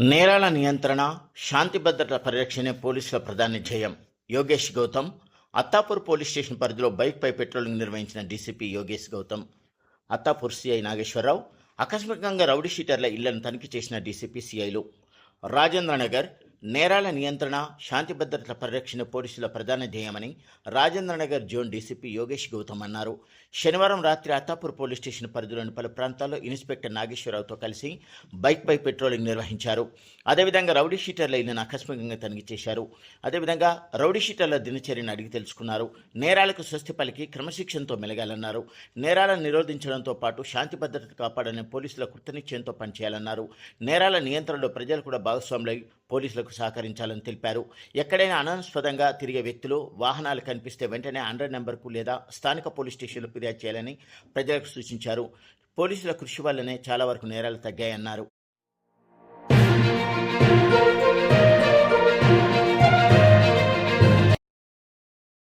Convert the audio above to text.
నేరాల నియంత్రణ శాంతి భద్రత పరిరక్షణే పోలీసుల ప్రధాన ధ్యేయం. యోగేష్ గౌతమ్ అత్తాపూర్ పోలీస్ స్టేషన్ పరిధిలో బైక్పై పెట్రోలింగ్ నిర్వహించిన డీసీపీ యోగేష్ గౌతమ్. అత్తాపూర్ సిఐ నాగేశ్వరరావు ఆకస్మికంగా రౌడీ షీటర్ల ఇళ్ళను తనిఖీ చేసిన డీసీపీ సిఐలు. రాజేంద్రనగర్ నేరాల నియంత్రణ శాంతి భద్రతల పరిరక్షణ పోలీసుల ప్రధాన ధ్యేయమని రాజేంద్రనగర్ జోన్ డీసీపీ యోగేష్ గౌతమ్ అన్నారు. శనివారం రాత్రి అత్తాపూర్ పోలీస్ స్టేషన్ పరిధిలోని పలు ప్రాంతాల్లో ఇన్స్పెక్టర్ నాగేశ్వరరావుతో కలిసి బైక్పై పెట్రోలింగ్ నిర్వహించారు. అదేవిధంగా రౌడీ షీటర్ల ఇళ్ళను ఆకస్మికంగా తనిఖీ చేశారు. అదేవిధంగా రౌడీ షీటర్ల దినచర్యను అడిగి తెలుసుకున్నారు. నేరాలకు స్వస్తి పలికి క్రమశిక్షణతో మెలగాలన్నారు. నేరాలను నిరోధించడంతో పాటు శాంతి భద్రత కాపాడని పోలీసుల కృతనిశ్చయంతో పనిచేయాలన్నారు. నేరాల నియంత్రణలో ప్రజలు కూడా భాగస్వాములై పోలీసులకు సహకరించాలని తెలిపారు. ఎక్కడైనా అనాస్పదంగా తిరిగే వ్యక్తులు వాహనాలు కనిపిస్తే వెంటనే హండ్రెడ్ నెంబర్కు లేదా స్థానిక పోలీస్ స్టేషన్లో ఫిర్యాదు చేయాలని ప్రజలకు సూచించారు. పోలీసుల కృషి వల్లనే చాలా వరకు నేరాలు తగ్గాయన్నారు.